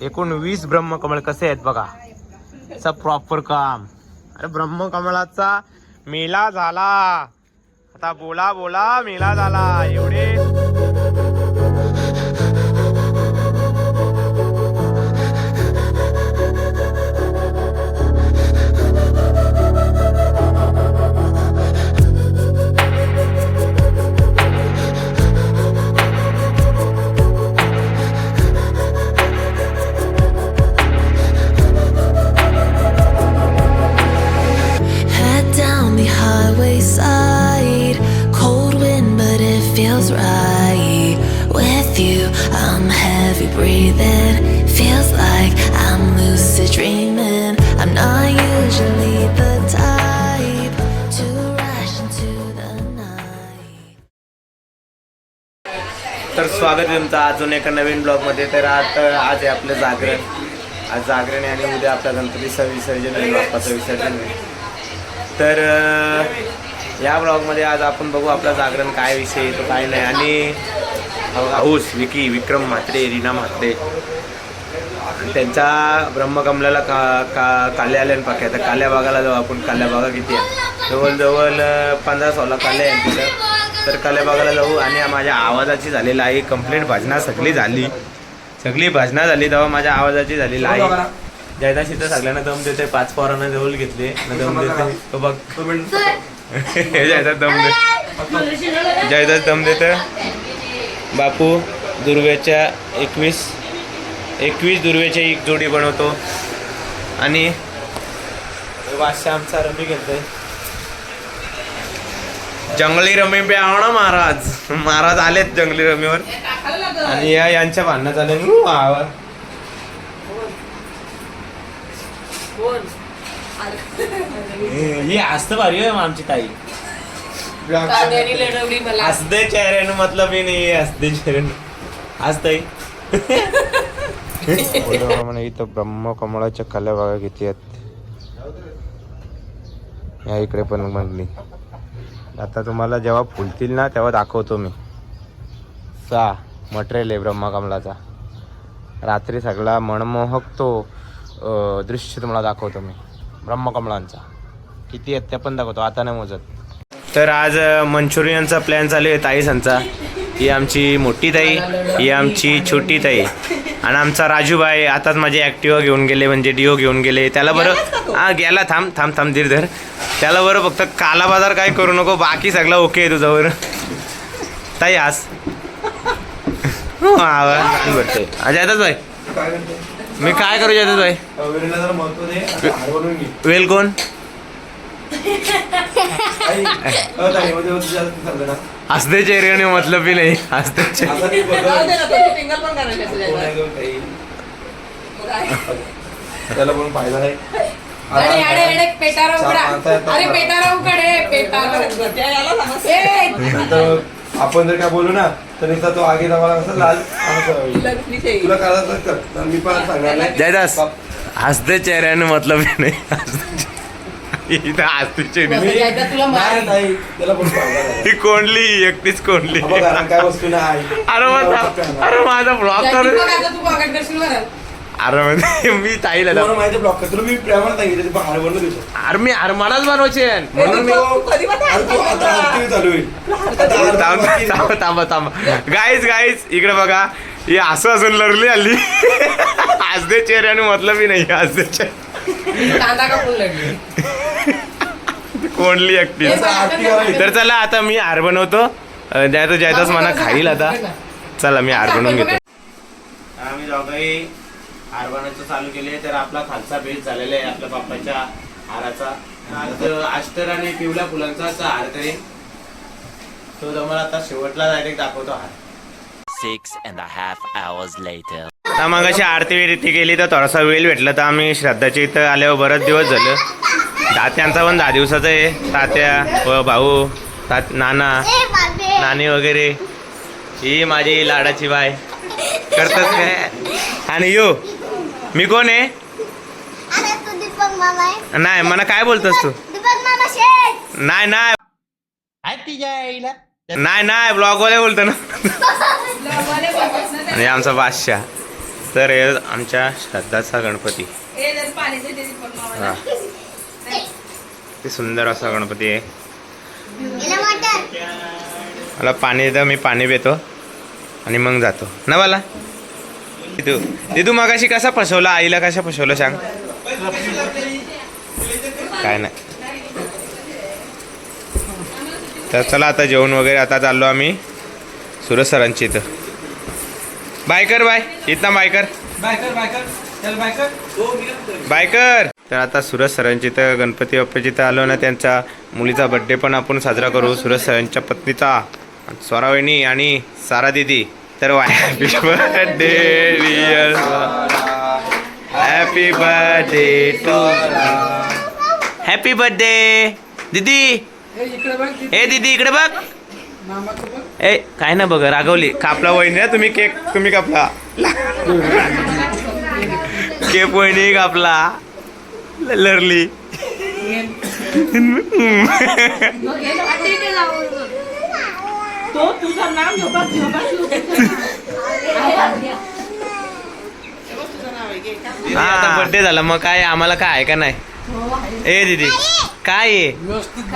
एकूण वीस ब्रह्मकमळ कसे आहेत बघा. चा प्रॉपर काम. अरे ब्रह्मकमळाचा मेला झाला. आता बोला बोला मेला झाला. एवढे I'm heavy breathing. Feels like I'm lucid dreaming. I'm not usually the type to rush into the night. तर स्वागत आहे तुमचं अजून एका नवीन ब्लॉगमध्ये तर आता आज आहे आपलं जागरण आज जागरण आहे आणि उद्या आपल्या गणपतीचं विसर्जन आहे बाप्पाचं विसर्जन आहे तर अं, या ब्लॉगमध्ये आज आपण बघू आपलं जागरण काय विषय आहे, तो काय नाही. आणि हा हौस विकी विक्रम म्हात्रे रीना म्हात्रे. त्यांच्या ब्रह्मकमलाला का का काल्या आल्या पाक्या तर काल्या बागाला जाऊ आपण. काल्या बागा किती आहे? जवळजवळ पंधरा सोळा काल्या आहे तिथं. तर काल्या बागाला जाऊ आणि माझ्या आवाजाची झालेली आहे. कंप्लेंट भाजना सगळी झाली. सगळी भाजना झाली तेव्हा माझ्या आवाजाची झालेली आहे. जयदाशी तर सगळ्यांना दम देते पाच पोरांना जवळ घेतले. दम देते तो बघ. जयदास दम दे जयदास दम देत बापू दुर्व्याच्या एकवीस एकवीस दुर्व्याच्या एक जोडी बनवतो. आणि वाशा आमचा रमी घेतोय जंगली रमी पे आहो ना महाराज. महाराज आलेत जंगली रमीवर. आणि या यांच्या भांडणात आले. नु ही हसत भारी आहे आमची ताई. कांद्याने लढवली मला. हसदे चेहऱ्यानं मतलब ही नाही हसदे चेहऱ्यानं. हसतय म्हणे इथं ब्रह्मकमळाच्या कल्या बघा किती आहेत. या इकडे पण मागणी आता तुम्हाला जेव्हा फुलतील ना तेव्हा दाखवतो मी. सा मटेरियल आहे ब्रह्मकमलाचा रात्री सगळा मनमोहक तो दृश्य तुम्हाला दाखवतो मी. ब्रह्मकमळांचा किती आहेत ते पण दाखवतो. आता नाही मोजत. तर आज मंचुरियनचा प्लॅन चालू आहे ताईसांचा ही आमची मोठी ताई ही आमची छोटी ताई आणि आमचा राजूबाई आताच माझी ॲक्टिवा घेऊन गेले म्हणजे डिओ घेऊन गेले. त्याला बरं हा गेला. थांब थांब थांब धीर धर त्याला बरं फक्त काला बाजार काय करू नको बाकी सगळं ओके आहे तुझं ताई आज. भेटतोय जयदास भाई मी काय करू जयदास भाई वेल कोण? हसदे चेहऱ्याने मतलब बी नाही याच्यात. त्याला पण पाहिलं नाही आपण जर काय बोलू ना तर नुसता तो आगे आम्हाला कसं लाल. तुला करायचं मी पण सांगणार नाही. जयदास हसदे चेहऱ्याने मतलब बी नाही इथं तुला नाही. मार नाही त्याला पण पाहिलं नाही. ही कोंडली एकटीच कोंडली. हा बघा ना, काय वस्तू नाही अरे माझा अरे माझा ब्लॉक कर बघ आता तू बघत करशील बरं अरे म्हणजे मी ताईला तुम्हाला दाखव- माहिती ब्लॉक तुला मी प्रेमाने सांगितलं ते बाहेर बोललो तुझं अरे मी अरे मलाच बनवायचे. म्हणून मी अरे तू आता आरती चालू होईल आता आरती थांब बाकी थांब थांबा थांबा. गाईज गाईज इकडे बघा. ही असं असून लढली आली हसदे चेहऱ्याने मतलब बी नाही कांदा कापून लढली. कोंडली एकटी आता आरती करायला तर चला आता मी हार बनवतो. अं, जयतो जयदास मला खाईल आता. चला मी हार बनवून घेतो. आम्ही दोघंही हार बनवायचं चालू केले तर आपला खालचा बेस झालेला आहे आपल्या बाप्पाच्या हाराचा. अष्टर आणि पिवळ्या फुलांचा हार करेन तो तुम्हाला आता शेवटला डायरेक्ट दाखवतो हार. Six and a half hours later. आता मग अशी आरती विरती केली तर थोडासा वेळ भेटला तर आम्ही श्रद्धाच्या इथं आल्यावर बरेच दिवस झालं. तात्यांचा पण दहा दिवसाचा आहे. तात्या व भाऊ तात नाना नानी वगैरे. ही माझी लाडाची बाय. करतच काय? आणि यो मी कोण आहे? अरे तू दीपक मामा आहे. नाही मला काय बोलतोस तू? दीपक मामा शेठ. नाही नाही. नाही नाही ब्लॉग वाले बोलतो ना. आणि आमचा बादशाह. तर आमच्या श्रद्धाचा गणपती. ए, जर पाणी देते दीपक मामाला. हा. ते सुंदर असा गणपती आहे. मला पाणी देतं मी पाणी पितो आणि मग जातो. ना मला दिदू दिदू मगाशी कसा फसवला? आईला कसा फसवलं सांग. काय नाही. तर चला आता जेवण वगैरे आता चाललो आम्ही सुरज सरांची इथं. Biker bye. इथं बायकर. Biker biker. चल बायकर. बायकर. तर आता सुरज सरांची तर गणपती बाप्पाची तर आलो ना त्यांचा मुलीचा बड्डे पण आपण साजरा करू. सुरज सरांच्या पत्नीचा स्वरावणी आणि सारा दिदी. तर happy birthday happy birthday to happy birthday दिदी ए दिदी इकडे बघ. ए काय ना बघ रागवली. कापला वहिनी ना तुम्ही केक तुम्ही कापला. केक वहिनी कापला. लरली. तो तुझं नाव झोपा झोपा हा. आता बर्थडे झाला मग काय आम्हाला काय आहे का नाही? ए दीदी. काय आहे?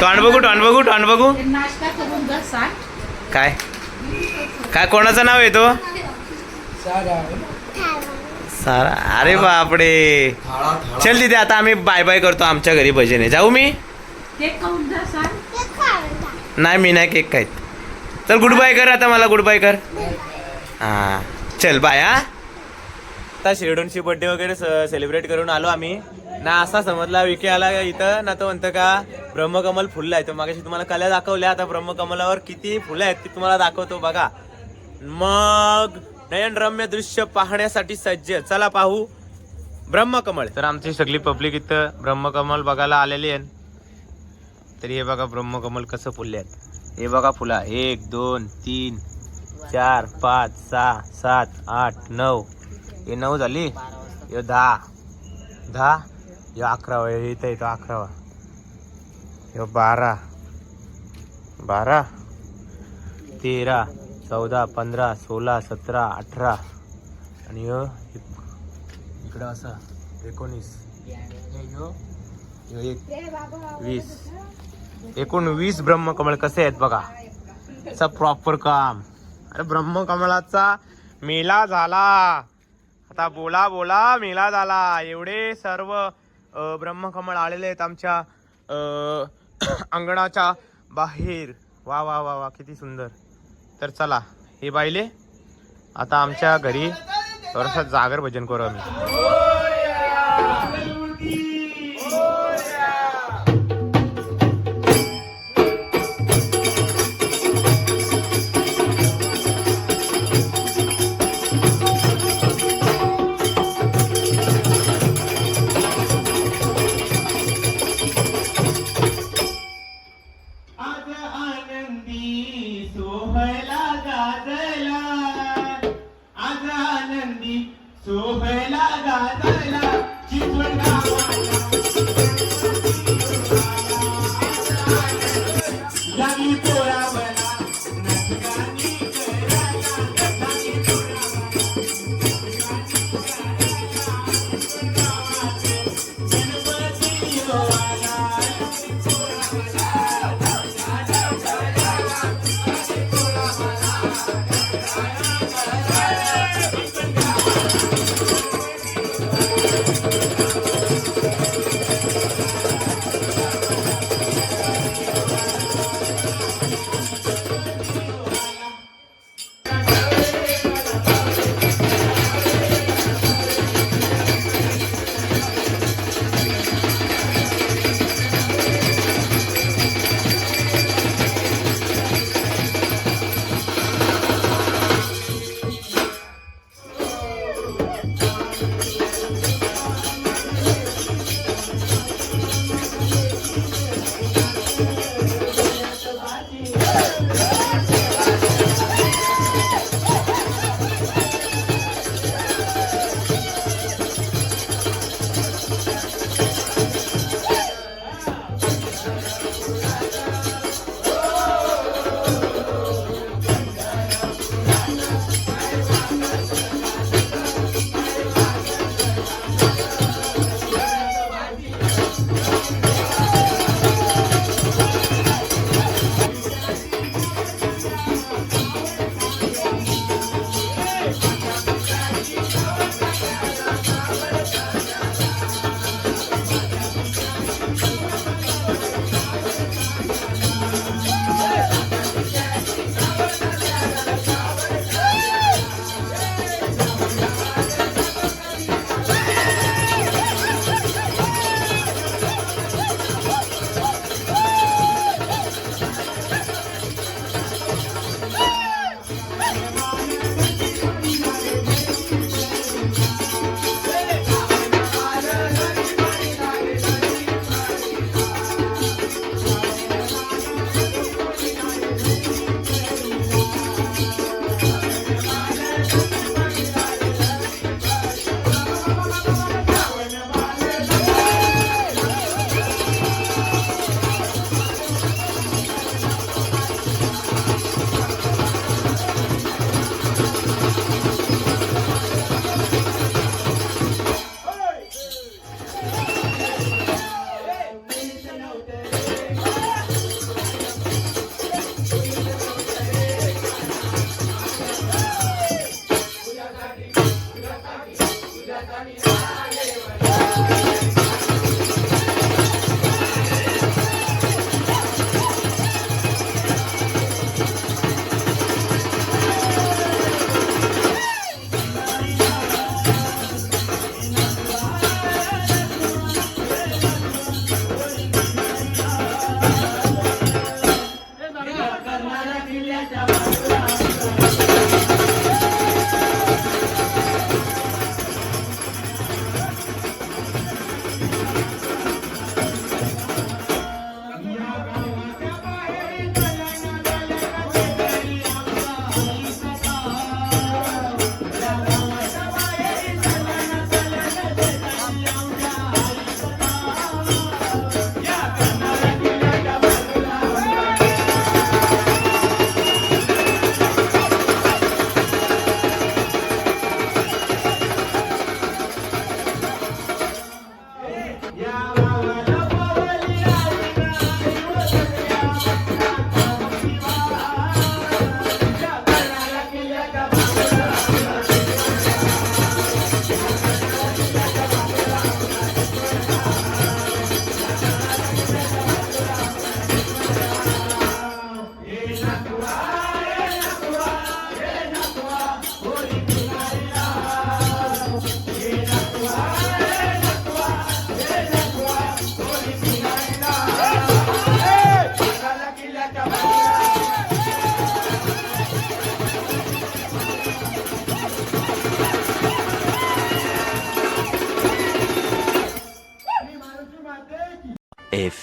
तोंड बघू तोंड बघू तोंड बघू. काय? काय कोणाचं नाव आहे तो? सारा. अरे बापडे चल तिथे आता आम्ही बाय बाय करतो आमच्या घरी भजन. आहे जाऊ मी. नाही मी नाही केक खायत चल गुड बाय कर आता मला गुड बाय कर. हा. चल बाय हा. आता शिरडूनची बर्थडे वगैरे सेलिब्रेट करून आलो आम्ही. ना असा समजला विके आला इथं ना तो म्हणतं का ब्रह्मकमल फुललं आहे. तर मागाशी तुम्हाला कल्या दाखवल्या आता ब्रह्मकमलावर किती फुलं आहेत ती तुम्हाला दाखवतो बघा. मग नयनरम्य दृश्य पाहण्यासाठी सज्ज. चला पाहू. ब्रह्मकमळ. तर आमची सगळी पब्लिक इथं ब्रह्मकमल बघायला आलेली आहे. तरी हे बघा ब्रह्मकमल कसं फुलले आहेत. हे बघा फुला. एक दोन तीन चार पाच सहा सात आठ नऊ. हे नऊ झाली? हे दहा. दहा? हे अकरावा हे इथं येतो अकरावा हे बारा. बारा? तेरा. चौदा पंधरा सोळा सतरा अठरा. आणि यो इकडं असा एकोणीस. एक वीस. एकूण वीस ब्रह्मकमळ कसे आहेत बघा. चा प्रॉपर काम. अरे ब्रह्मकमळाचा मेला झाला. आता बोला बोला मेला झाला. एवढे सर्व ब्रह्मकमळ आलेले आहेत आमच्या अंगणाच्या बाहेर. वा वा वा वा किती सुंदर. तर चला हे बाईले आता आमच्या घरी थोडंसं जागर भजन करू आम्ही. Yeah.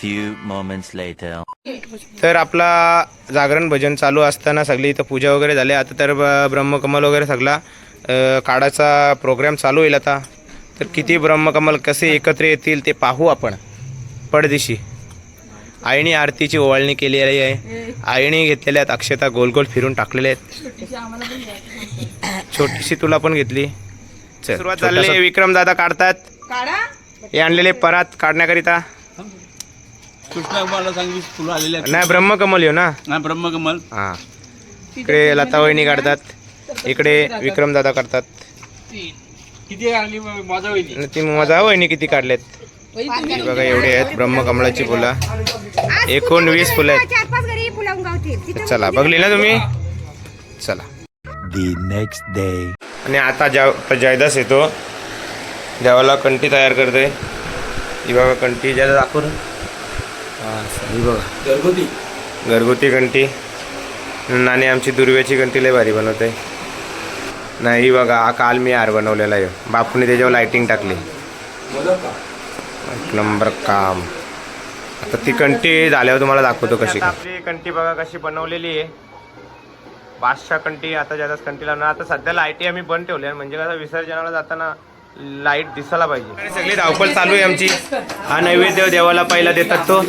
Few moments later. तर आपला जागरण भजन चालू असताना सगळी इथं पूजा वगैरे झाली. आता तर ब- ब्रह्मकमल वगैरे सगळा अ, काढाचा प्रोग्राम चालू होईल आता. तर किती ब्रह्मकमल कसे एकत्र येतील ते पाहू आपण. पडदिशी. आईने आरतीची ओवाळणी केलेली आहे. आईने घेतलेल्या आहेत अक्षता गोल गोल फिरून टाकलेल्या आहेत. छोटीशी तुला पण घेतली. चल सुरुवात झालेली आहे. विक्रम दादा काढतात. काढा. हे आणलेले परात काढण्याकरिता. सांग वीस फुलं आलेले आहेत. नाही ब्रह्मकमल येऊ ना? हा ब्रह्मकमल. हा. इकडे लता वहिनी काढतात इकडे विक्रम दादा काढतात किती आणली माझा होईल आणि ती माझा वहिनी किती काढलेत? ही बघा एवढे आहेत ब्रह्मकमळाची फुलं. एकूण वीस फुलं आहेत. चार पाच घरी फुलावून गावतील तर चला बघली ना तुम्ही? चला. The next day. आणि आता ज्या आता जयदास येतो. देवाला कंठी तयार करते. ही बघा कंठी ज्याला दाखव ना. हा, ही बघा. घरगुती? घरगुती कंठी आणि आमची दुर्व्याची कंठी लय भारी बनवते. नाही ही बघा हा काल मी हार बनवलेला आहे. बापूने त्याच्यावर लाइटिंग टाकली. एक नंबर काम. आता ती कंठी झाल्यावर तुम्हाला दाखवतो कशी आपली कंठी बघा कशी बनवलेली आहे. बादशाह कंठी आता ज्यादाच कंठी लावणार. आता सध्या लाईटी आम्ही बंद ठेवल्या म्हणजे कसं विसर्जनाला जाताना लाइट दिसायला पाहिजे. सगळी धावपळ चालू आहे आमची. हा नैवेद्य देवाला पहिला देतात तो.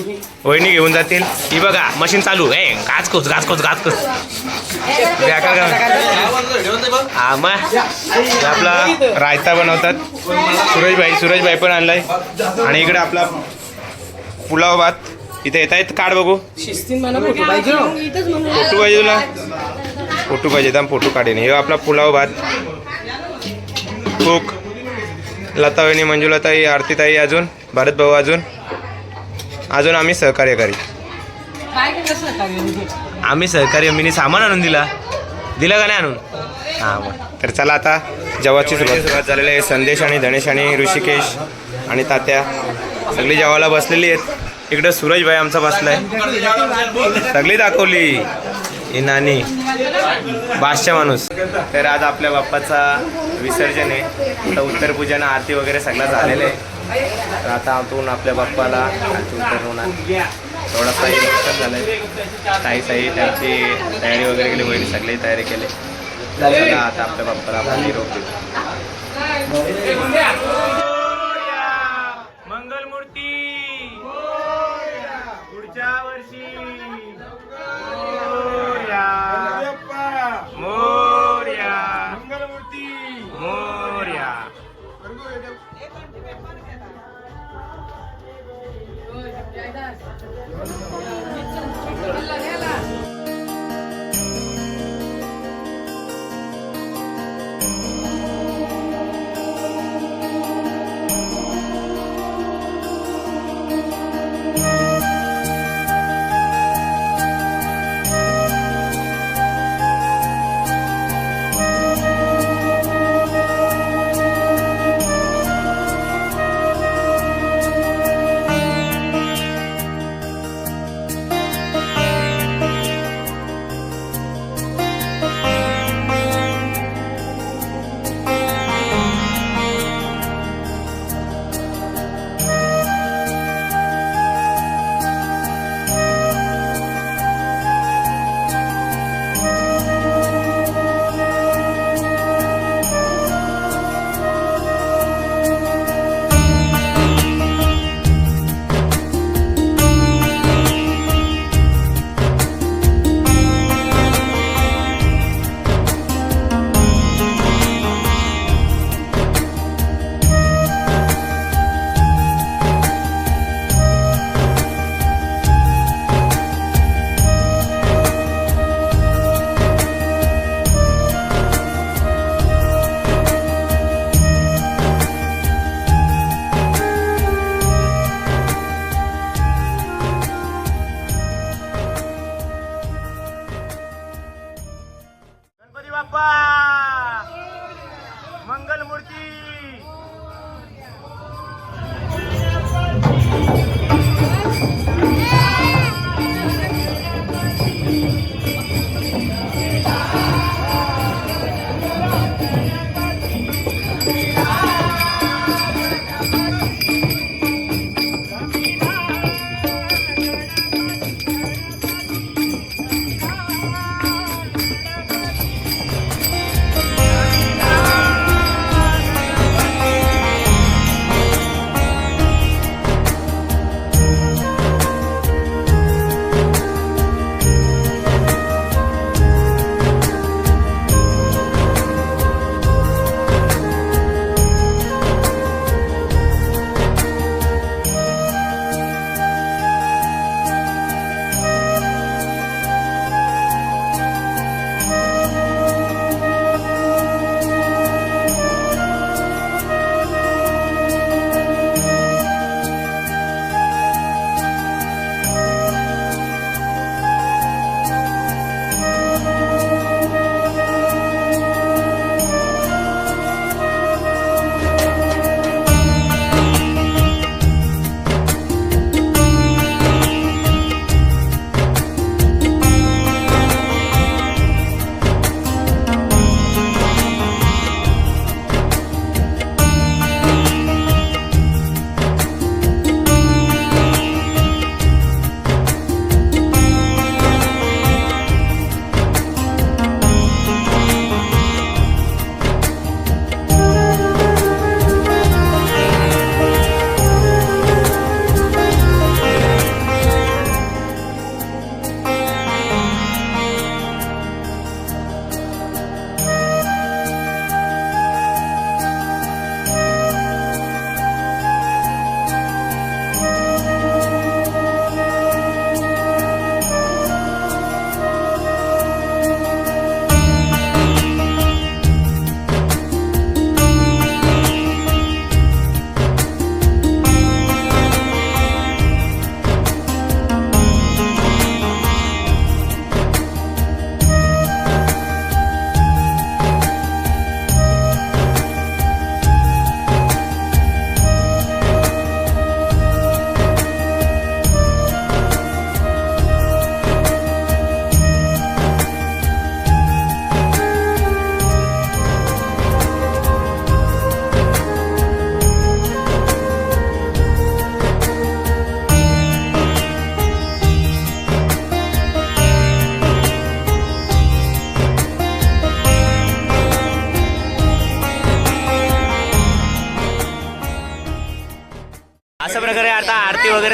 वहिनी घेऊन जातील. ही बघा मशीन चालू. ए घासकोस घासकोस घासकोस हा मग आपला रायता बनवतात. सुरेशभाई सुरेशभाई पण आणलाय. आणि इकडे आपला पुलाव भात. इथे येत आहेत. काढ बघू. फोटो पाहिजे तुला? फोटो पाहिजे फोटो काढेन. हे आपला पुलाव भात. कोक. लतावणी मंजुलाताई आरतीताई अजून भारत भाऊ अजून. अजून आम्ही सहकार्य करी. काय केलं सहकार्य आम्ही सहकार्य मी सामान आणून दिला. दिला का नाही आणून? हां मग तर चला आता जेवाची सुरुवात. सुरुवात झालेली आहे. संदेश आणि धनेश आणि ऋषिकेश आणि तात्या. सगळी जेवायला बसलेली आहेत. इकडं सूरजभाई आमचा बसलाय. सगळी दाखवली. इनानी बादशा माणूस. तर आज आपल्या बाप्पाचा विसर्जन आहे. आता उत्तर पूजन आरती वगैरे सगळं झालेलं आहे. तर आता आतून आपल्या बाप्पाला उत्तर होणार. थोडासा इमोशन झालं काही साई त्यांची तयारी वगैरे केली वहिनी सगळी तयारी केली. आता आपल्या बाप्पाला आपण निरोप देऊ.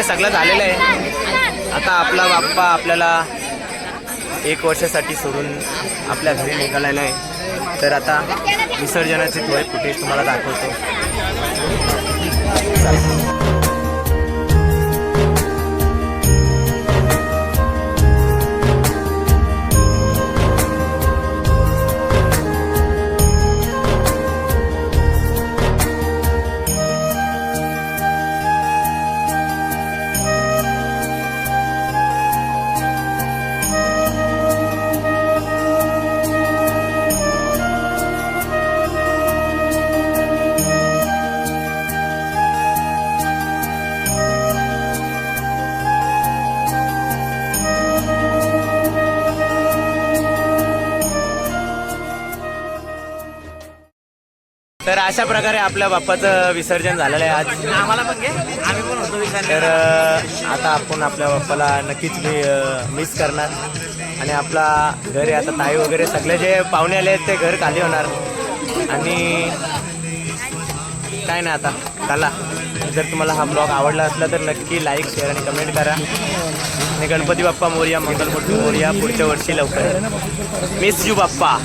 सगळं झालेलं आहे. आता आपला बाप्पा आपल्याला एक वर्षासाठी सोडून आपल्या घरी निघालेला आहे. तर आता विसर्जनाचे थोडे फुटेज तुम्हाला दाखवतो. तर अशा प्रकारे आपल्या बाप्पाचं विसर्जन झालेलं आहे आज. आम्हाला पण घे. आम्ही पण होतो तर अं, आता आपण आपल्या बाप्पाला नक्कीच मी मिस करणार. आणि आपला घर आता ताई वगैरे सगळे जे पाहुणे आले आहेत ते घर खाली होणार. आणि काय नाही आता चला. जर तुम्हाला हा ब्लॉग आवडला असला तर नक्की लाईक शेअर आणि कमेंट करा. आणि गणपती बाप्पा मोर्या मंगलमूर्ती मोर्या पुढच्या वर्षी लवकर. Miss you Bappa.